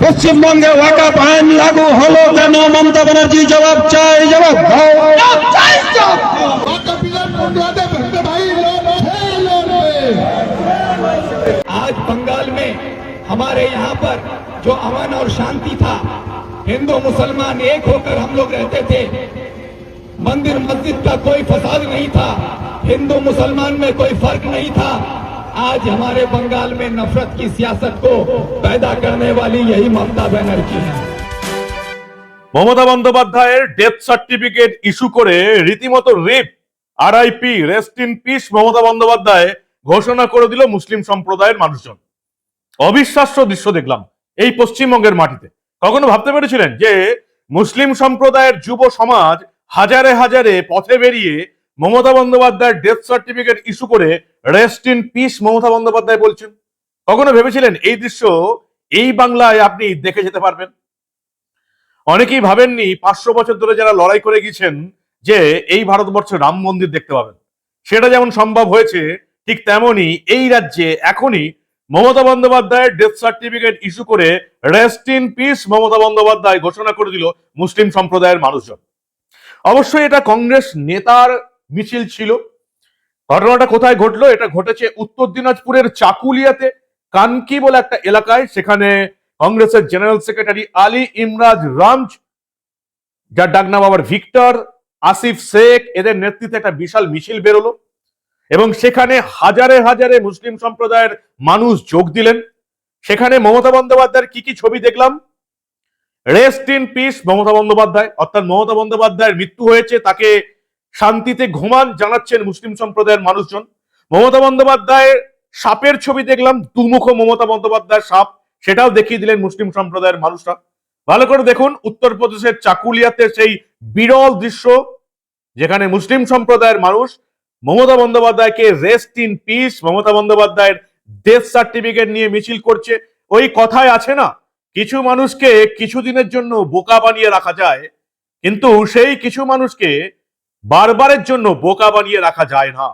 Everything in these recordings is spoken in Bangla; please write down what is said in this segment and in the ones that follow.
পশ্চিমবঙ্গে ওয়াকাপ আইন লাগু হলো কেন মমতা ব্যানার্জি জবাব চাই জবাব দাও आज बंगाल में हमारे यहाँ पर जो अमन और शांति था हिंदू मुसलमान एक होकर हम लोग रहते थे मंदिर मस्जिद का कोई फसाद नहीं था हिंदू मुसलमान में कोई फर्क नहीं था आज हमारे बंगाल में नफरत की सियासत को पैदा करने वाली यही ममता बनर्जी है মমতা বন্দ্যোপাধ্যায়ের ডেথ সার্টিফিকেট ইস্যু করে রীতিমতো rape RIP rest in peace Mamata Bandyopadhyay ঘোষণা করে দিল মুসলিম সম্প্রদায়ের মানুষজন অবিশ্বাস্য দৃশ্য দেখলাম এই পশ্চিমবঙ্গের মাটিতে কখনো ভাবতে পেরেছিলেন যে মুসলিম সম্প্রদায়ের যুব সমাজ হাজারে হাজারে পথে বেরিয়ে মমতা বন্দ্যোপাধ্যায়ের ডেথ সার্টিফিকেট ইস্যু করে rest in peace Mamata Bandyopadhyay বলছেন। কখনো ভেবেছিলেন এই দৃশ্য এই বাংলায় আপনি দেখে যেতে পারবেন? অনেকেই ভাবেননি পাঁচশো বছর ধরে যারা লড়াই করে গিয়েছেন যে এই ভারতবর্ষে রাম মন্দির দেখতে পাবেন। সেটা যেমন সম্ভব হয়েছে, ঠিক তেমনি এই রাজ্যে এখনই মমতা বন্দ্যোপাধ্যায়ের ডেথ সার্টিফিকেট ইস্যু করে rest in peace Mamata Bandyopadhyay ঘোষণা করে দিল মুসলিম সম্প্রদায়ের মানুষজন। অবশ্যই এটা কংগ্রেস নেতার মিছিল ছিল। ঘটনাটা কোথায় ঘটলো? এটা ঘটেছে উত্তর দিনাজপুরের চাকুলিয়াতে, কানকি বলে একটা এলাকায়। সেখানে কংগ্রেসের জেনারেল সেক্রেটারি আলী ইমরাজ রামজ, যার ডাকনাম আবার ভিক্টর, আসিফ শেখ, এদের নেতৃত্বে একটা বিশাল মিছিল বেরোলো এবং সেখানে হাজারে হাজারে মুসলিম সম্প্রদায়ের মানুষ যোগ দিলেন। সেখানে মমতা বন্দ্যোপাধ্যায়ের কি কি ছবি দেখলাম? Rest in peace Mamata Bandyopadhyay. অর্থাৎ মমতা বন্দ্যোপাধ্যায়ের মৃত্যু হয়েছে, তাকে শান্তিতে ঘুমান জানাচ্ছেন মুসলিম সম্প্রদায়ের মানুষজন। মমতা বন্দ্যোপাধ্যায়ের সাপের ছবি দেখলাম, দুমুখ মমতা বন্দ্যোপাধ্যায়ের সাপ, সেটাও দেখিয়ে দিলেন মুসলিম সম্প্রদায়ের মানুষরা। ভালো করে দেখুন, উত্তরপ্রদেশের চাকুলিয়াতে সেই বিরল দৃশ্য, যেখানে মুসলিম সম্প্রদায়ের মানুষ মমতা বন্দ্যোপাধ্যায়কে রেস্ট ইন পিস মমতা বন্দ্যোপাধ্যায়ের ডেথ সার্টিফিকেট নিয়ে মিছিল করছে। ওই কথায় আছে না, কিছু মানুষকে কিছুদিনের জন্য বোকা বানিয়ে রাখা যায়, কিন্তু সেই কিছু মানুষকে বারবারের জন্য বোকা বানিয়ে রাখা যায় না।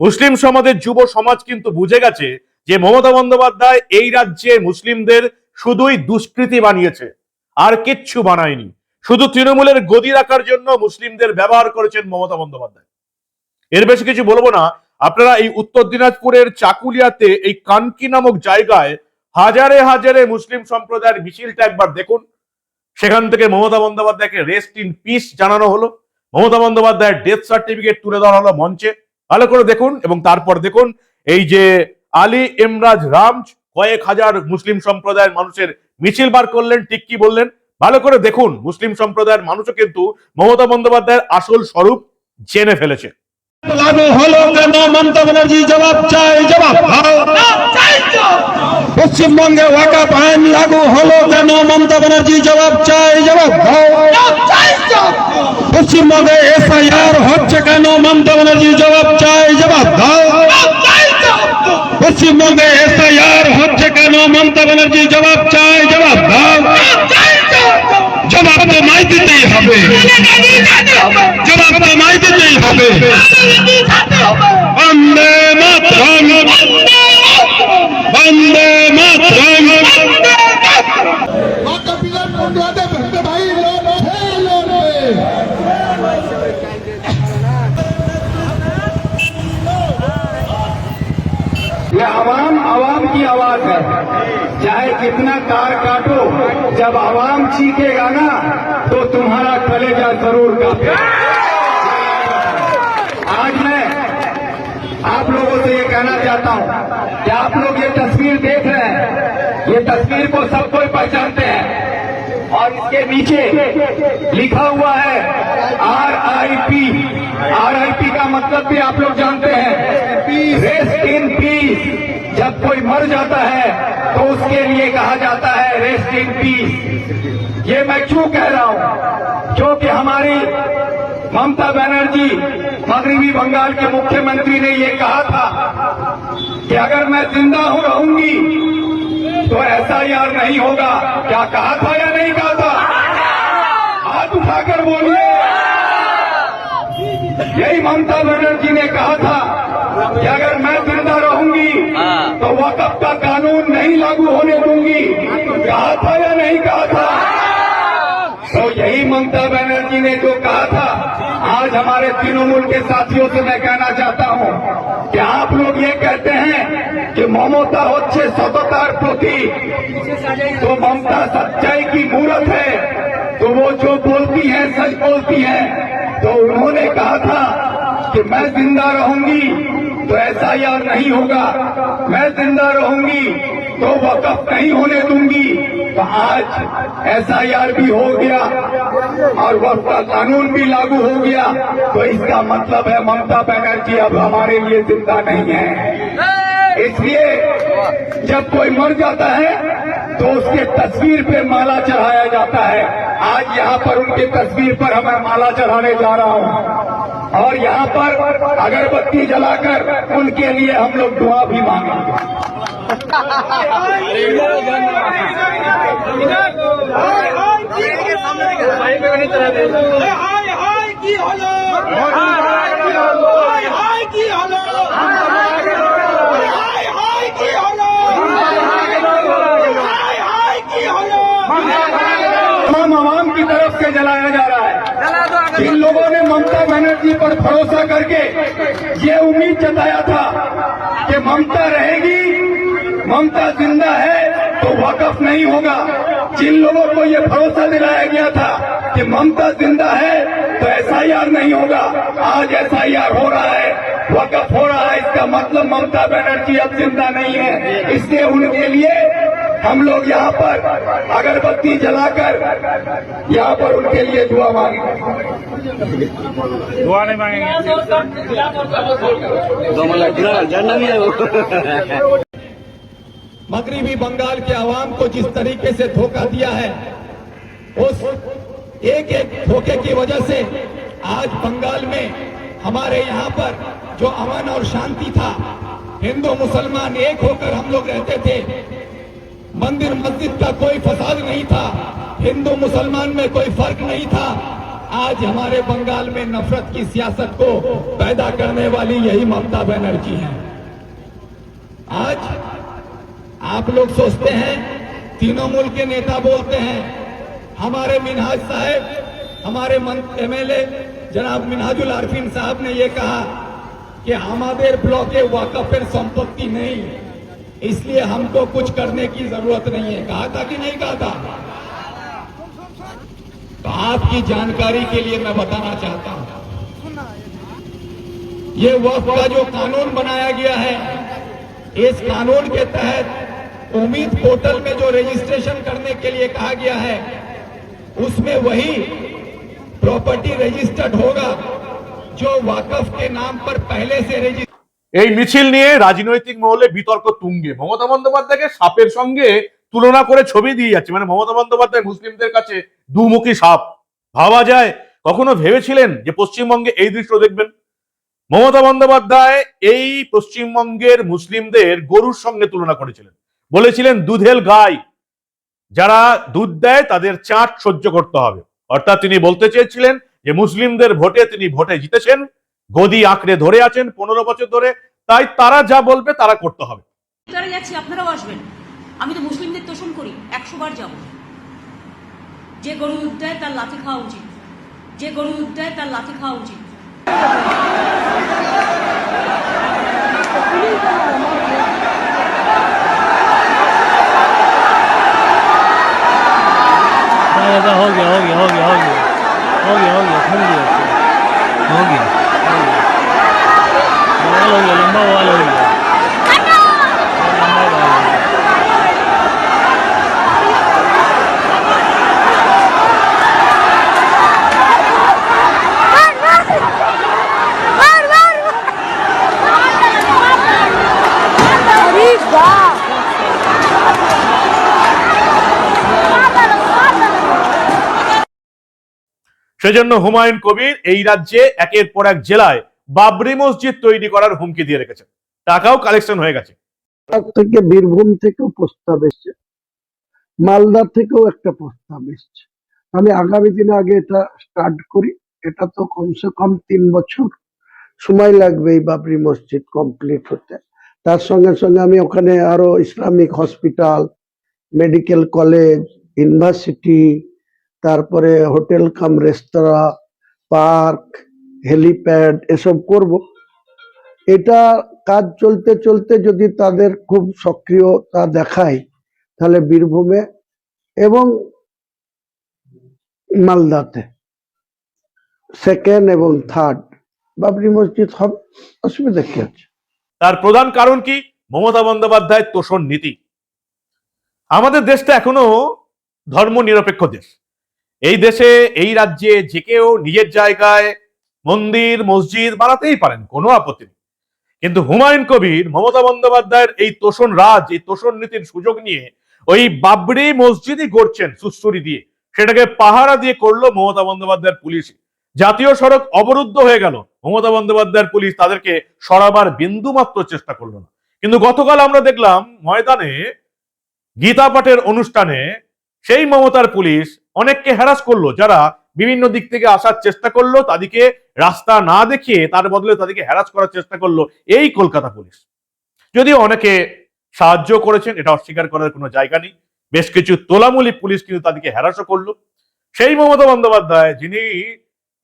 মুসলিম সমাজের যুব সমাজ কিন্তু বুঝে গেছে যে মমতা বন্দ্যোপাধ্যায় এই রাজ্যে মুসলিমদের শুধুই দুষ্কৃতি বানিয়েছে, আর কিচ্ছু বানায়নি। শুধু তৃণমূলের গদি রাখার জন্য মুসলিমদের ব্যবহার করেছেন মমতা বন্দ্যোপাধ্যায়। এর বেশি কিছু বলব না। আপনারা এই উত্তর দিনাজপুরের চাকুলিয়াতে এই কানকি নামক জায়গায় হাজারে হাজারে মুসলিম সম্প্রদায়ের মিছিলটা একবার দেখুন। সেখান থেকে মমতা বন্দ্যোপাধ্যায়কে রেস্ট ইন পিস জানানো হলো। মমতা বন্দ্যোপাধ্যায়ের ডেথ সার্টিফিকেট তুলে ধরা হলো মঞ্চে। ভালো করে দেখুন এবং তারপর দেখুন এই যে আলী ইমরাজ রামজ কয়েক হাজার মুসলিম সম্প্রদায়ের মানুষের মিছিল বার করলেন ঠিক কি বললেন? ভালো করে দেখুন মুসলিম সম্প্রদায়ের মানুষও কিন্তু মমতা বন্দ্যোপাধ্যায়ের আসল স্বরূপ জেনে ফেলেছে। লাগু হলো কেন মমতা ব্যানার্জি? জবাব চাই জবাব দাও। পশ্চিমবঙ্গে ওয়াকাপ আইন লাগু হলো কেন মমতা ব্যানার্জি? জবাব চাই জবাব দাও। পশ্চিমবঙ্গে এসআইআর হচ্ছে কেন? মমতা ব্যানার্জির জবাব চাই, জবাব দাও। পশ্চিমবঙ্গে এসআইআর হচ্ছে কেন? মমতা ব্যানার্জি জবাব চাই, জবাব দাও। জবাব তো মাই দিতেই হবে। জবাব তো মাই দিতেই হবে। आवाम की चाहे कितना कार काटो, जब आवाम चीखेगा ना तो तुम्हारा कलेजा ज़रूर काटे आज मैं आप लोगों से ये कहना चाहता हूँ कि आप लोग ये तस्वीर देख रहे हैं। ये तस्वीर को सब कोई पहचानते हैं। और इसके नीचे लिखा हुआ है R I P R I P का मतलब भी आप लोग जानते हैं। रेस्ट इन पीस जब कोई मर जाता है तो उसके लिए कहा जाता है रेस्ट इन पीस ये मैं क्यों कह रहा हूँ? क्योंकि हमारी ममता बनर्जी, मगरबी बंगाल के मुख्यमंत्री ने ये कहा था कि अगर मैं ज़िंदा हूँ, रहूँगी तो ऐसा यार नहीं होगा। क्या कहा था या नहीं कहा था? हाथ उठाकर बोलिए। यही ममता बनर्जी ने कहा था कि अगर मैं ज़िंदा रहूँगी तो वकफ का कानून नहीं लागू होने दूँगी। कहा था या नहीं कहा था? तो यही ममता बनर्जी ने जो कहा था, आज हमारे तृणमूल के साथियों से मैं कहना चाहता हूँ कि आप लोग ये कहते हैं कि ममता होच्छे सततार पोती तो ममता सच्चाई की मूर्त है। तो वो जो बोलती है, सच बोलती है तो उन्होंने कहा था कि मैं ज़िंदा रहूँगी तो ऐसा यार नहीं होगा। मैं ज़िंदा रहूँगी तो वकफ नहीं होने दूँगी। तो आज ऐसा यार भी हो गया और वक्त का कानून भी लागू हो गया। तो इसका मतलब है ममता बनर्जी अब हमारे लिए ज़िंदा नहीं है। इसलिए जब कोई मर जाता है तो उसके तस्वीर पे माला चढ़ाया जाता है। आज यहाँ पर उनके तस्वीर पर हमें माला चढ़ाने जा रहा हूँ। और यहाँ पर अगरबत्ती जलाकर उनके लिए हम लोग दुआ भी मांगेंगे तमाम आवाम की तरफ़ से जलाया जा रहा है जिन लोगों ने ममता बनर्जी पर भरोसा करके ये उम्मीद जताया था कि ममता रहेगी, ममता ज़िंदा है तो वाकफ नहीं होगा। जिन लोगों को ये भरोसा दिलाया गया था कि ममता ज़िंदा है तो एसआईआर नहीं होगा। आज एसआईआर हो रहा है, वकफ हो रहा है। इसका मतलब ममता बनर्जी अब ज़िंदा नहीं है। इसलिए उनके लिए हम लोग यहाँ पर अगरबत्ती जलाकर यहाँ पर उनके लिए दुआ मांगे दुआ नहीं मांगेंगे। मगरबी बंगाल के आवाम को जिस तरीके से धोखा दिया है उस एक एक धोखे की वजह से आज बंगाल में हमारे यहाँ पर जो अमन और शांति था हिंदू मुसलमान एक होकर हम लोग रहते थे। मंदिर मस्जिद का कोई फसाद नहीं था। हिंदू मुसलमान में कोई फ़र्क नहीं था। आज हमारे बंगाल में नफरत की सियासत को पैदा करने वाली यही ममता बनर्जी है। आज आप लोग सोचते हैं, तीनों तृणमूल के नेता बोलते हैं, हमारे मिनहाज साहब, हमारे एमएलए जनाब मिनहाजुल आरफिन साहब ने ये कहा कि हमारे ब्लॉके वाकफेर संपत्ति नहीं। इसलिए हमको कुछ करने की ज़रूरत नहीं है। कहा था कि नहीं कहा था? तो आपकी जानकारी के लिए मैं बताना चाहता हूँ। ये वक्फ का जो कानून बनाया गया है, इस कानून के तहत उम्मीद पोर्टल में जो रजिस्ट्रेशन करने के लिए कहा गया है, उसमें वही प्रॉपर्टी रजिस्टर्ड होगा जो वाकफ के नाम पर पहले से रजिस्टर এই মিছিল নিয়ে রাজনৈতিক মহলে বিতর্ক তুঙ্গে। মমতা বন্দ্যোপাধ্যায়কে সাপের সঙ্গে তুলনা করে ছবি দিয়ে যাচ্ছে। মানে মমতা বন্দ্যোপাধ্যায় মুসলিমদের কাছে দুমুখী সাপ। ভাবা যায়, কখনো ভেবেছিলেন যে পশ্চিমবঙ্গে এই দৃশ্য দেখবেন? মমতা বন্দ্যোপাধ্যায় এই পশ্চিমবঙ্গের মুসলিমদের গরুর সঙ্গে তুলনা করেছিলেন। বলেছিলেন, দুধেল গাই, যারা দুধ দেয় তাদের চাট সহ্য করতে হবে। অর্থাৎ তিনি বলতে চেয়েছিলেন যে, মুসলিমদের ভোটে তিনি ভোটে জিতেছেন, গদি আঁকড়ে ধরে আছেন, পনেরো বছর ধরে তাই তারা যা বলবে তারা করতে হবে তারা যাচ্ছি আপনারাও আসবেন আমি তো মুসলিমদের তোষণ করি একশো বার যাব যে গরু দুধ দেয় তার লাথি খাওয়া উচিত যে গরু দুধ দেয় তার লাথি খাওয়া উচিত दादा हो गया हो गया हो गया हो गया हो गया हो गया थम गया हो गया সেজন্য হুমায়ুন কবির এই রাজ্যে একের পর এক জেলায় বাবরি মসজিদ তৈরি করার হুমকি দিয়ে রেখেছেন টাকাও কালেকশন হয়ে গেছে। থেকে বীরভূম থেকেও প্রস্তাব এসছে। মালদা থেকেও একটা প্রস্তাব এসছে। আমি আগামী দিনে আগে এটা স্টার্ট করি। এটা তো কমসে কম তিন বছর সময় লাগবে এই বাবরি মসজিদ কমপ্লিট হতে। তার সঙ্গে সঙ্গে আমি ওখানে আরও Islamic hospital medical college university তারপরে hotel cum restaurant park helipad এসব করব। এটা কাজ চলতে চলতে যদি তাদের খুব সক্রিয়তা দেখায়, তাহলে বীরভূমে এবং মালদাতে সেকেন্ড এবং থার্ড বাবরি মসজিদ হবে অসুবিধা কি আছে? তার প্রধান কারণ কি? মমতা বন্দ্যোপাধ্যায়ের তোষণ নীতি। আমাদের দেশটা এখনও ধর্ম নিরপেক্ষ দেশ। এই দেশে, এই রাজ্যে যে কেউ নিজের জায়গায় মন্দির, মসজিদ বানাতেই পারেন, কোনো আপত্তি নেই। কিন্তু হুমায়ুন কবির, মমতা বন্দ্যোপাধ্যায়ের এই তোষণ রাজ, এই তোষণ নীতির সুযোগ নিয়ে ওই বাবরি মসজিদই গড়ছেন সুশ্রুরি দিয়ে। সেটাকে পাহারা দিয়ে করল মমতা বন্দ্যোপাধ্যায়ের পুলিশ। জাতীয় সড়ক অবরুদ্ধ হয়ে গেল। মমতা বন্দ্যোপাধ্যায়ের পুলিশ তাদেরকে সরাবার বিন্দু মাত্র চেষ্টা করল না। কিন্তু গতকাল আমরা দেখলাম, ময়দানে গীতা পাঠের অনুষ্ঠানে সেই মমতার পুলিশ অনেককে হ্যারাস করল, যারা বিভিন্ন দিক থেকে আসার চেষ্টা করল, তাদেরকে রাস্তা না দেখিয়ে তার বদলে তাদেরকে হ্যারাস করার চেষ্টা করল এই কলকাতা পুলিশ। যদিও অনেকে সাহায্য করেছেন, এটা অস্বীকার করার কোনো জায়গা নেই। বেশ কিছু তোলামূলী পুলিশ কিন্তু তাদেরকে হ্যারাসও করল। সেই মমতা বন্দ্যোপাধ্যায়, যিনি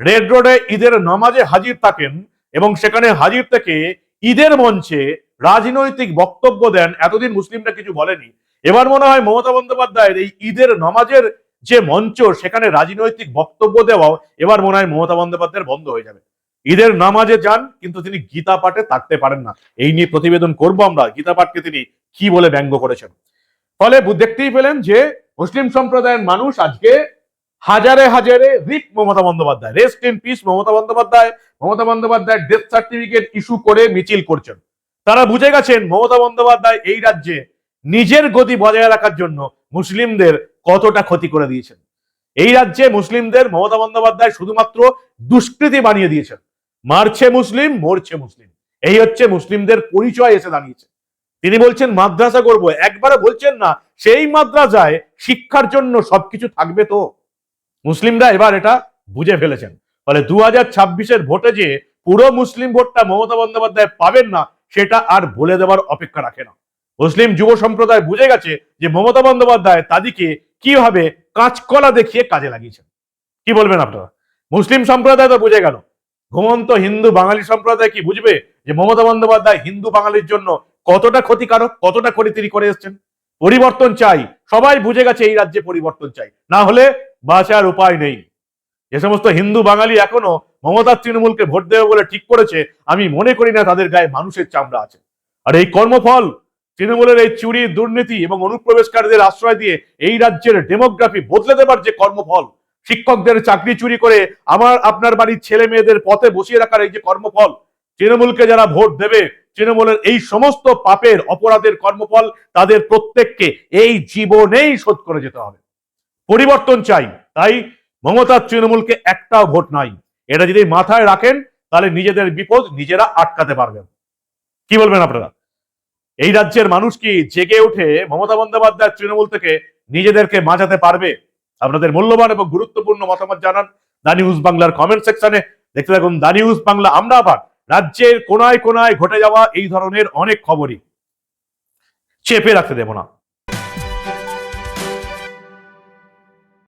রেড রোডে ঈদের নামাজে হাজির থাকেন এবং সেখানে হাজির থেকে ঈদের মঞ্চে রাজনৈতিক বক্তব্য দেন, এতদিন মুসলিমরা কিছু বলেনি। এবার মনে হয় মমতা বন্দ্যোপাধ্যায়ের এই ঈদের নামাজের যে মঞ্চ, সেখানে রাজনৈতিক বক্তব্য দেওয়াও এবার মনে হয় মমতা বন্দ্যোপাধ্যায়ের বন্ধ হয়ে যাবে। ঈদের নামাজে যান, কিন্তু তিনি গীতা পাঠে থাকতে পারেন না। এই নিয়ে প্রতিবেদন করব আমরা, গীতা পাঠকে তিনি কি বলে ব্যঙ্গ করেছেন। ফলে দেখতেই পেলেন যে মুসলিম সম্প্রদায়ের মানুষ আজকে হাজারে হাজারে rip Mamata Bandyopadhyay rest in peace Mamata Bandyopadhyay Mamata Bandyopadhyay death certificate issue করে মিছিল করছেন। তারা বুঝে গেছেন মমতা বন্দ্যোপাধ্যায় এই রাজ্যে নিজের গতি বজায় রাখার জন্য মুসলিমদের কতটা ক্ষতি করে দিয়েছেন। এই রাজ্যে মুসলিমদের মমতা বন্দ্যোপাধ্যায় শুধুমাত্র দুষ্কৃতি বানিয়ে দিয়েছেন। মারছে মুসলিম, মরছে মুসলিম। এই হচ্ছে মুসলিমদের পরিচয় এসে দাঁড়িয়েছে। তিনি বলছেন, মাদ্রাসা করব। একবারে বলছেন না, সেই মাদ্রাসায় শিক্ষার জন্য সবকিছু থাকবে তো? মুসলিমরা এবার এটা বুঝে ফেলেছেন। ফলে দু হাজার ছাব্বিশের ভোটে যে পুরো মুসলিম ভোটটা মমতা বন্দ্যোপাধ্যায় পাবেন না, সেটা আর বলে দেওয়ার অপেক্ষা রাখে না। মুসলিম যুব সম্প্রদায় বুঝে গেছে যে মমতা বন্দ্যোপাধ্যায় তাদেরকে কীভাবে কাঁচকলা দেখিয়ে কাজে লাগিয়েছেন। কি বলবেন আপনারা? মুসলিম সম্প্রদায় তো বুঝে গেল। ঘুমন্ত হিন্দু বাঙালি সম্প্রদায় কি বুঝবে যে মমতা বন্দ্যোপাধ্যায় হিন্দু বাঙালির জন্য কতটা ক্ষতিকারক, কতটা করে তিনি করে এসছেন? পরিবর্তন চাই। সবাই বুঝে গেছে এই রাজ্যে পরিবর্তন চাই। না হলে বাঁচার উপায় নেই। যে সমস্ত হিন্দু বাঙালি এখনও মমতার তৃণমূলকে ভোট দেবে বলে ঠিক করেছে, আমি মনে করি না তাদের গায়ে মানুষের চামড়া আছে। আর এই কর্মফল তৃণমূলের এই চুরি, দুর্নীতি এবং অনুপ্রবেশকারীদের আশ্রয় দিয়ে এই রাজ্যের ডেমোগ্রাফি বদলে দেবার যে কর্মফল, শিক্ষকদের চাকরি চুরি করে আমার, আপনার বাড়ির ছেলে মেয়েদের পথে বসিয়ে রাখার এই যে কর্মফল, তৃণমূলকে যারা ভোট দেবে, তৃণমূলের এই সমস্ত পাপের, অপরাধের কর্মফল তাদের প্রত্যেককে এই জীবনেই শোধ করে যেতে হবে। পরিবর্তন চাই, তাই মমতার তৃণমূলকে একটাও ভোট নাই। এটা যদি মাথায় রাখেন, তাহলে নিজেদের বিপদ নিজেরা আটকাতে পারবেন। কি বলবেন আপনারা? এই রাজ্যের মানুষ কি জেগে উঠে মমতা বন্দ্যোপাধ্যায় তৃণমূল থেকে নিজেদেরকে বাঁচাতে পারবে? আপনাদের মূল্যবান এবং গুরুত্বপূর্ণ মতামত জানান দা নিউজ বাংলার কমেন্ট সেকশনে। দেখতে থাকুন দা নিউজ বাংলা। আমরা আবার রাজ্যের কোনায় কোনায় ঘটে যাওয়া এই ধরনের অনেক খবরই চেপে রাখতে দেব না।